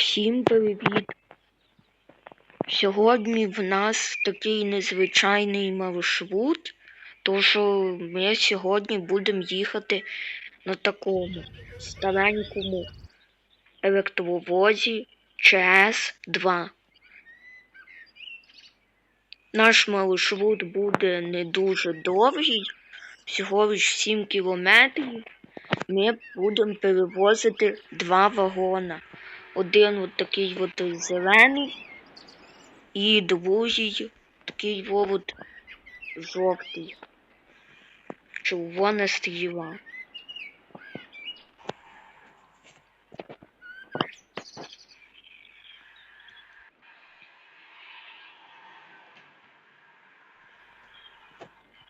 Всім привіт! Сьогодні в нас такий незвичайний маршрут, тож ми сьогодні будемо їхати на такому старенькому електровозі ЧС-2. Наш маршрут буде не дуже довгий, всього лиш 7 кілометрів. Ми будемо перевозити два вагона. Один от такий от зелений і другий такий от жовтий. Червона стріла.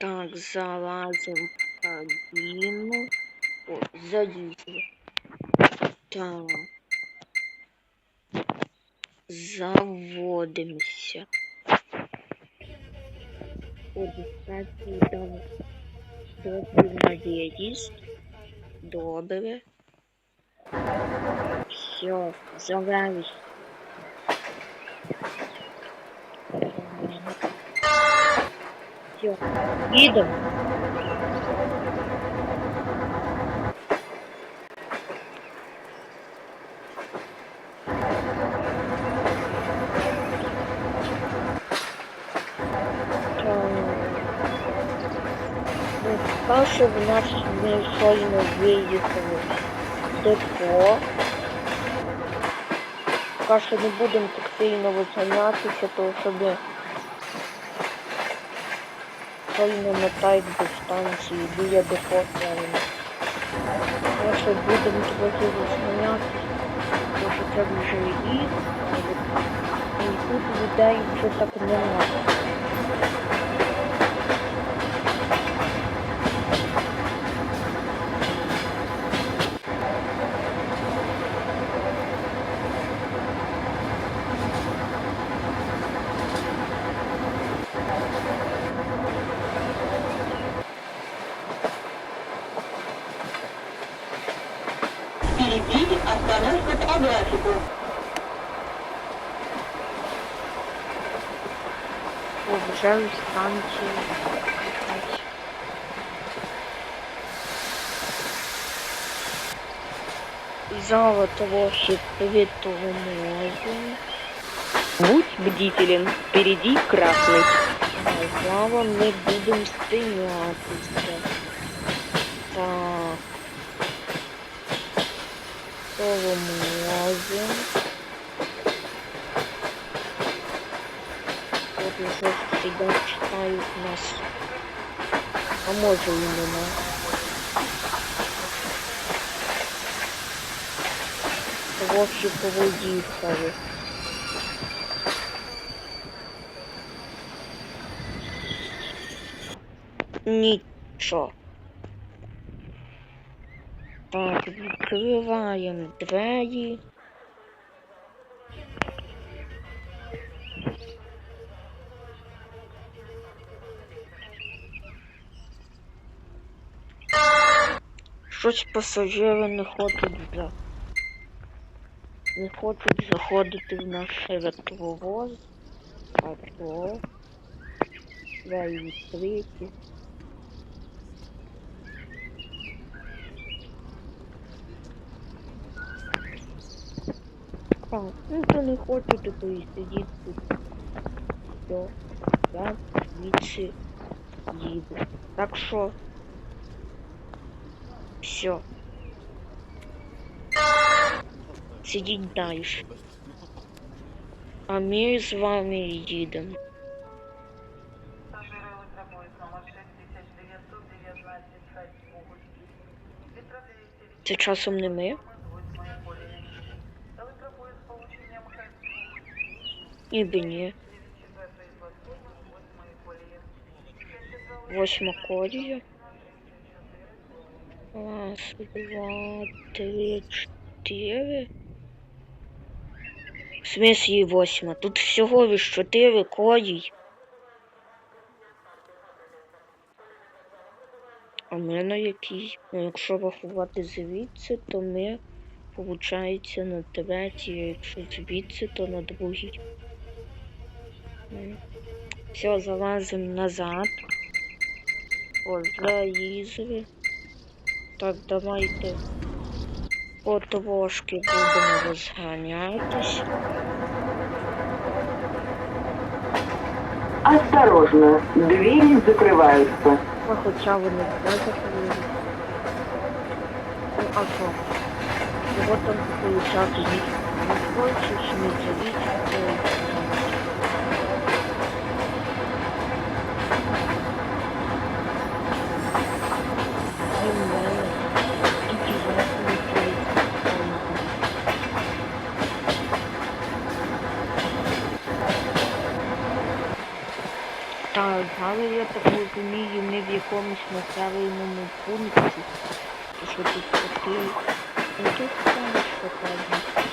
Так, залазим кабіну. О, залізли. Так. Заводимося. Одностатньо там виїзд. Добре. Все, завелись. Все, їдемо. Перше в нас ми щойно виїхали з депо. Поки що не будемо так сильно визганятися, тому що ми щойно мотають до станції біля депо правильно. Тому що будемо трохи визганятися, тому що це вже. І тут людей вже так немає. Приезжаю с танки. Золотого святого мозга. Будь бдителен, впереди красный. Слава, мы будем стремятися. Так. Слово мозга. Вот еще всегда читають нас. А може і нема. Трохи повоїхали. Нічого. Так, відкриваємо двері. Щось пасажири не хочуть за. Не хочуть заходити в наш електровоз. А то. Двері відкриті. Так, ну то не хочете, то і сидіть тут. Все, я звідси їду. Так що. Все. Сидіть далі. А ми з вами їдемо. Пассажиры электропоезд номер 6919 Могут. Відправляється Це часом не ми. від 8 колії. Електропоїзд з полученням Хельсінки Ніби ні. від 4 платформи з 8 колії. Після Восьма колія. Раз, два, три, чотири. В смислі восьма. Тут всього лиш чотири колій. А ми на якій? Ну, якщо рахувати звідси, то ми получається на третій, якщо звідси, то на другий. Все, залазимо назад. О, залізли. Так, давайте потрошки будемо розганятись. Осторожно, двери закрываются. А хоча вони все закрили. Ну, а що? Його там получати не хочеш, не завіть. І в мене тільки зараз не прийде. Так, але я так розумію, ми в якомусь населеному пункті. Що тут такий. Ну тут теж показано.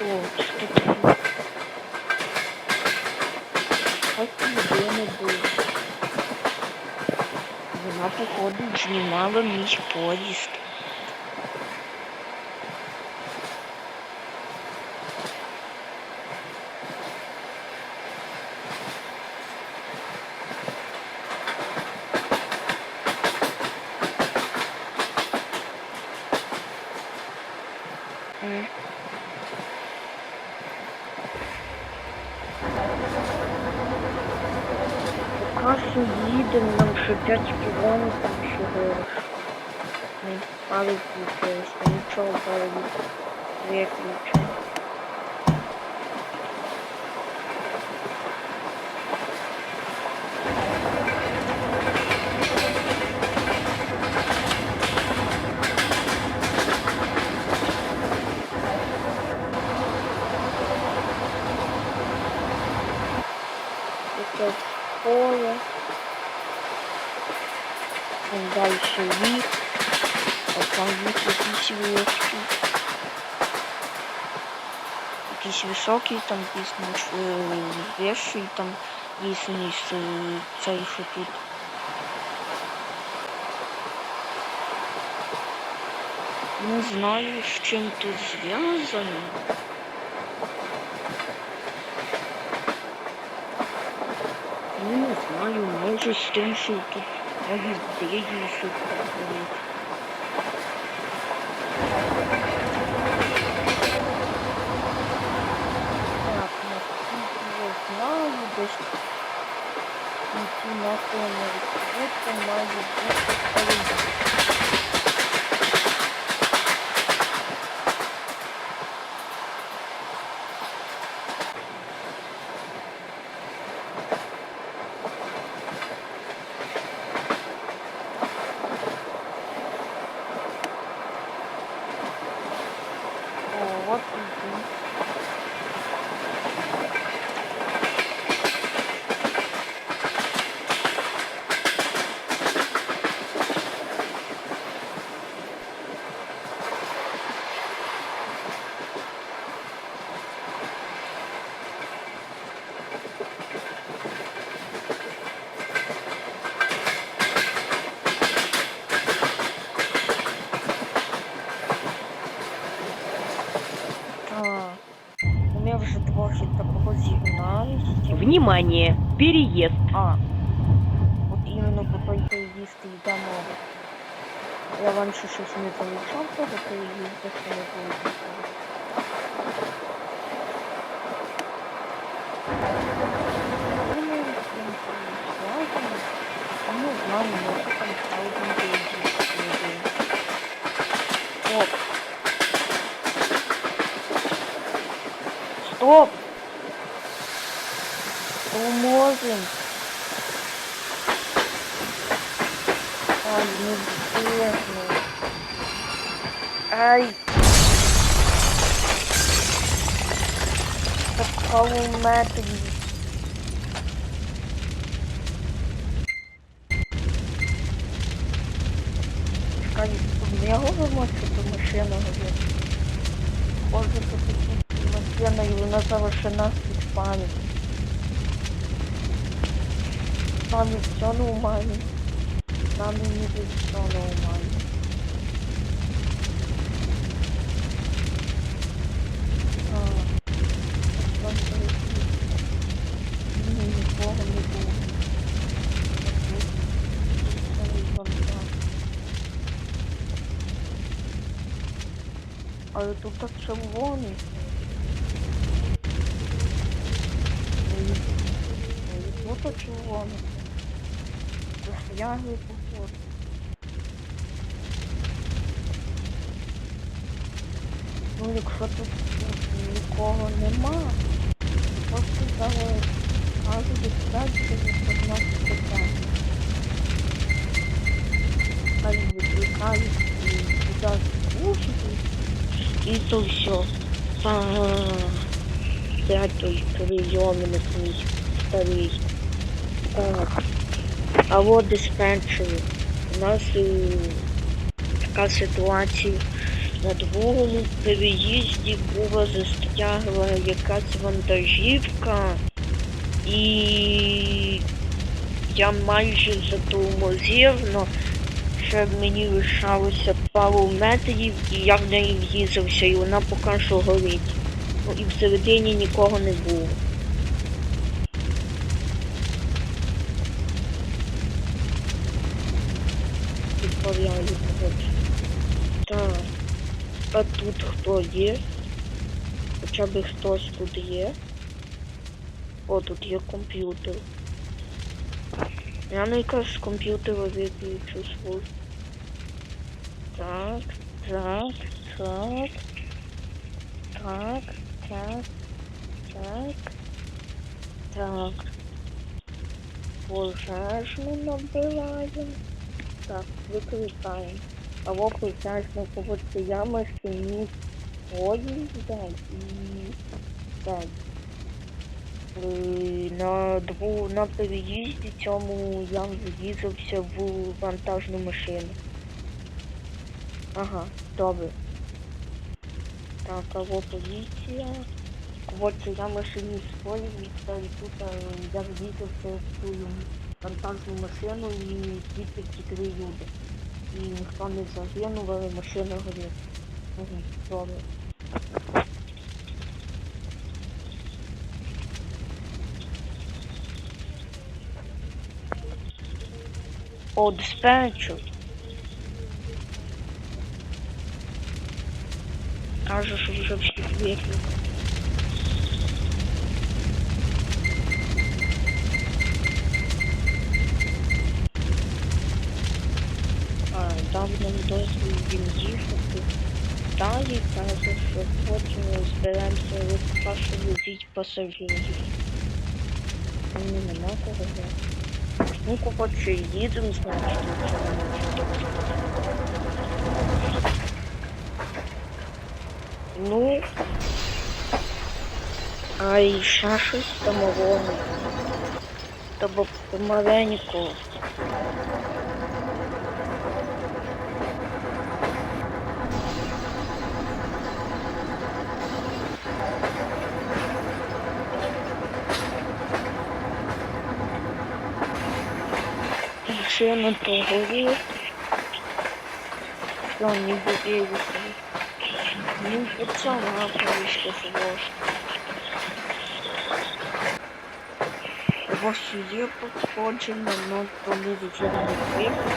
О, що таке? Ось людина була. Вона, походу, знімала мій поїзд. М. Поки що їдемо, нам ще 5 кілометрів всього лиш. Ми пали включилися, пали виключено. Поле. Дальше ліс. А там ліс якийсь високий. Там якийсь вищий, там ліс ніж е, цей, що тут. Не знаю, з чим тут зв'язано. Ну, не знаю, може з тим, що тут агідеї, що проходять. Так, наскільки я знаю, десь на цю населення відповідка має бути перейти. О, вот и Так. У меня вже трохи такого зігналися. Внимание! Переезд. А. От іменно по той переїзд йде мова. Я раніше щось не помічав, того переїзду, що не було. Думаю, з цим зв'язано. Не знаю, може там ще один переїзд не О, Стоп! Поможем! Ай, не встигну. Ай! Какому метрі? Чекай, не говоримо, що машина горить. Схоже, що і вона завершена від пам'ять. З нами все нормально. З нами все нормально. А, ось вам зайти. Нікого не. Але тут так червоний. Тут червоний. Це фляги походу. Ну, якщо тут нікого нема, то просто зараз кажу віддати, що відповідати питання. Хай викликають туди слушати. І то все. Опять той прийомник мій старий. Так. А от диспетчери. У нас е, така ситуація. На другому переїзді була застрягла якась вантажівка і я майже затормозив, но ще мені лишалося пару метрів і я в неї в'їзався і вона поки що горить. Ну і всередині нікого не було. Відправляю коротше. Так. А тут хто є? Хоча б хтось тут є. О, тут є комп'ютер. Я на якраз з комп'ютера виключу свой. Так, так, так. Так, так, так. Так. Пожежну набираємо. Так, викликаємо. А в пожежну поводці ями сині воїн дай і дай. Е, На дву на переїзді цьому я в'їзався в вантажну машину. Ага, добре. Так, вот поліція. Вот я машині свої і тут е, я в'їзався в цю вантажну машину і тільки чотири люди. І ніхто не загинув, але машина горить. Угу, добре. О, диспетчер. Каже, що вже всіх викликав. А, дав нам дозвіл він їхати. Далі каже, що потім зберемося перше возіть пасажирів. Ну, нема кого взяти. Ну, коротше, їдемо, значить, якщо нема чого. Ну, а і ще щось самого. Тобто помаленьку. Машина то горит. Все, не будет. Ну, пацана, повышка сложно. У вас є походження, но то не вже не випадку.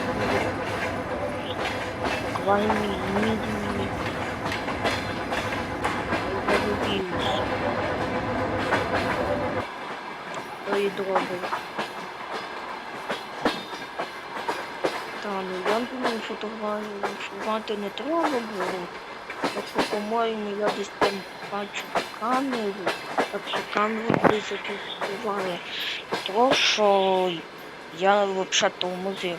Буквально мідні. Загубились. То і добре. Та, ну я думаю, фотографувати не треба було. Якщо, по-моєму, я десь там бачу камеру, так що камеру десь зафіксували. То, що я взагалі то в і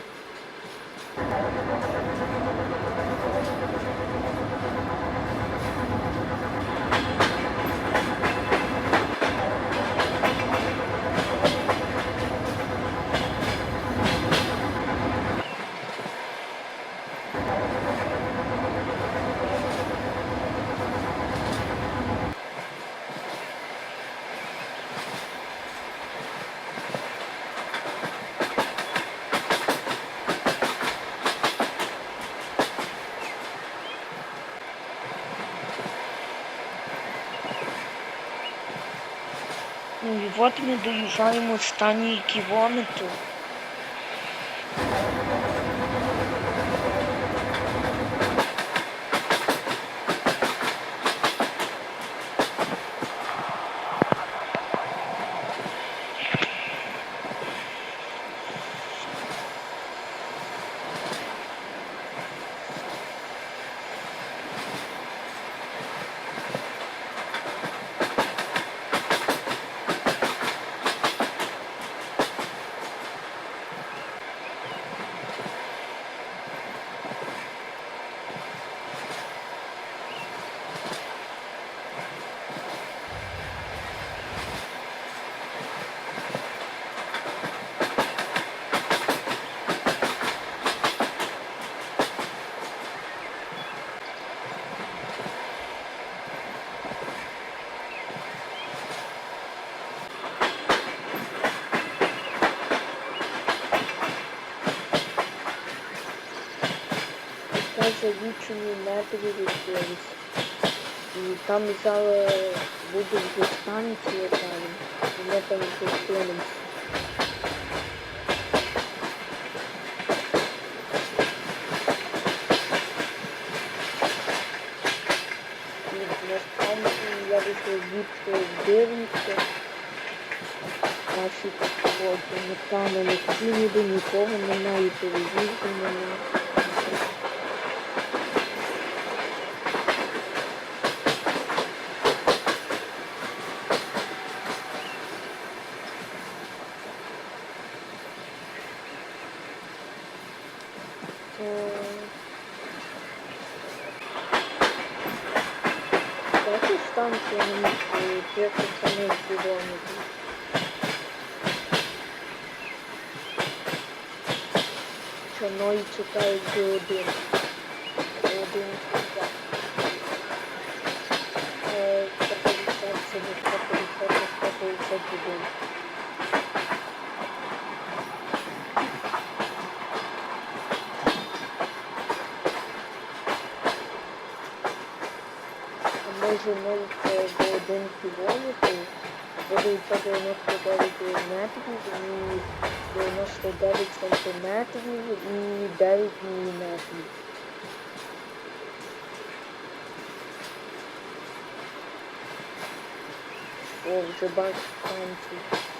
от ми доїжджаємо останній кілометр. Це за лічені метри відкрились. І там буде вже станція там. І ми там зустрінемося. На я вийшов від дивимося. Наші підходи, там не ніде нікого немає, телевізор немає. станції і п'ять самих будівників. Чорної чекають до один. До один чекають. Е, 150, 150, 150, 150, 150, 150. 0 е, до 1 кілометрів, буде 99 метрів і 99 сантиметрів і 9 міліметрів. О, вже бачу станцію.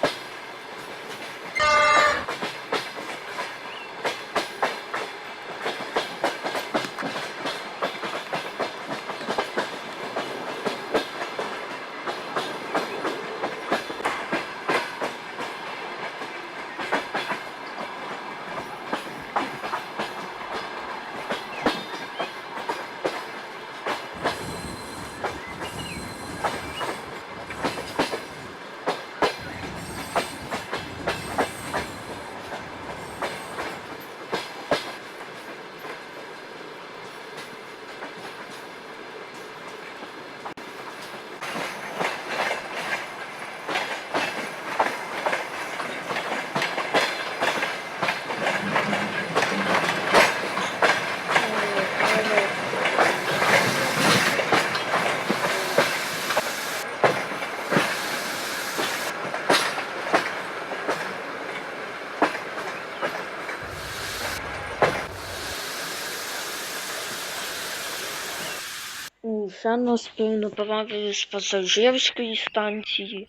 Вже нас перенаправили з пасажирської станції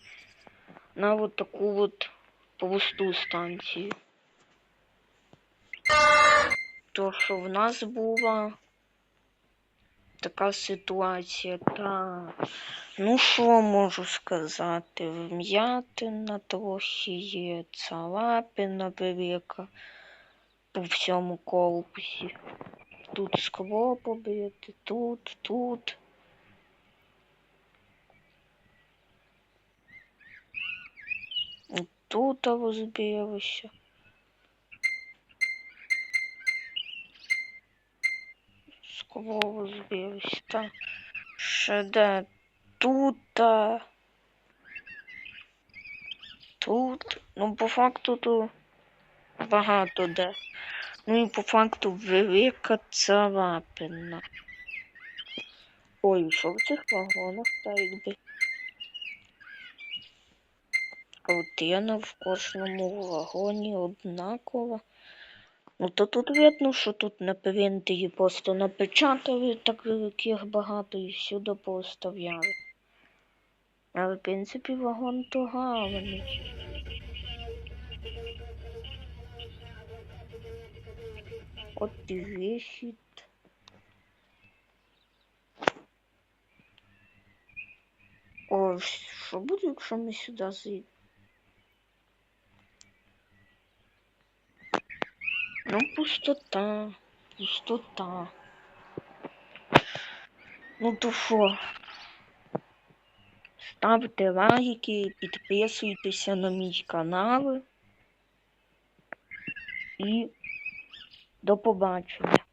на от таку от пусту станцію. То, що в нас була така ситуація. Так. Ну, що можу сказати? Вм'ятина трохи є, царапина велика по всьому корпусі. Тут скло побите, тут, тут. І Тут розбилося. Скло розбилося, так. Ще де? Тут. Тут. Ну, по факту тут багато де. Ну і по факту велика царапина. Ой, що в цих вагонах так якби? Рутина в кожному вагоні однакова. Ну то тут видно, що тут на принтері просто напечатали так великих багато і всюди поставляли. Але в принципі вагон то гарний. От і вихід. О, що буде, якщо ми сюди зайдемо? Ну, пустота, пустота. Ну то що? Ставте лайки, підписуйтеся на мій канал. І до побачення.